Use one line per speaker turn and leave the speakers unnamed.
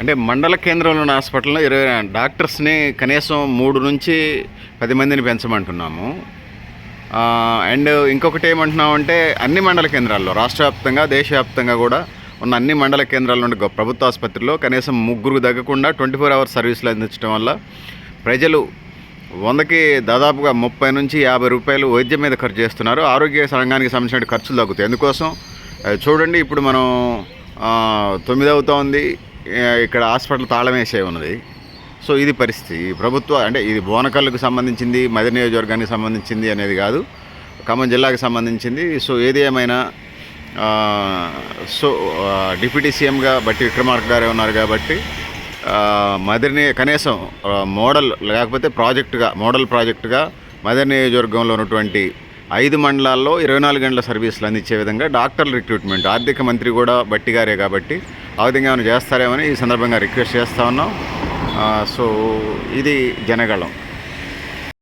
అంటే మండల కేంద్రంలో ఉన్న హాస్పిటల్లో ఇరవై డాక్టర్స్ని కనీసం మూడు నుంచి పది మందిని పెంచమంటున్నాము. అండ్ ఇంకొకటి ఏమంటున్నామంటే అన్ని మండల కేంద్రాల్లో రాష్ట్ర వ్యాప్తంగా దేశవ్యాప్తంగా కూడా ఉన్న అన్ని మండల కేంద్రాల నుండి ప్రభుత్వ ఆసుపత్రిలో కనీసం ముగ్గురు తగ్గకుండా ట్వంటీ ఫోర్ అవర్స్ సర్వీసులు అందించడం వల్ల ప్రజలు వందకి దాదాపుగా ముప్పై నుంచి యాభై రూపాయలు వైద్యం మీద ఖర్చు చేస్తున్నారు. ఆరోగ్య రంగానికి సంబంధించిన ఖర్చులు తగ్గుతాయి. ఎందుకోసం? చూడండి ఇప్పుడు మనం తొమ్మిది అవుతా ఉంది ఇక్కడ హాస్పిటల్ తాళం వేసే ఉన్నది. సో ఇది పరిస్థితి. ప్రభుత్వ అంటే ఇది బోనకల్లుకు సంబంధించింది మది నియోజకవర్గానికి సంబంధించింది అనేది కాదు ఖమ్మం జిల్లాకు సంబంధించింది. సో ఏది ఏమైనా సో డిప్యూటీ సీఎంగా బట్టి విక్రమార్క గారే ఉన్నారు కాబట్టి మదర్ని మదిరిని కనీసం మోడల్ లేకపోతే ప్రాజెక్టుగా మోడల్ ప్రాజెక్టుగా మదర్ నియోజకవర్గంలో ఉన్నటువంటి ఐదు మండలాల్లో ఇరవై నాలుగు గంటల సర్వీసులు అందించే విధంగా డాక్టర్ల రిక్రూట్మెంట్ ఆర్థిక మంత్రి కూడా బట్టి గారే కాబట్టి ఆ విధంగా ఏమైనా చేస్తారేమని ఈ సందర్భంగా రిక్వెస్ట్ చేస్తా ఉన్నాం. సో ఇది జనగళం.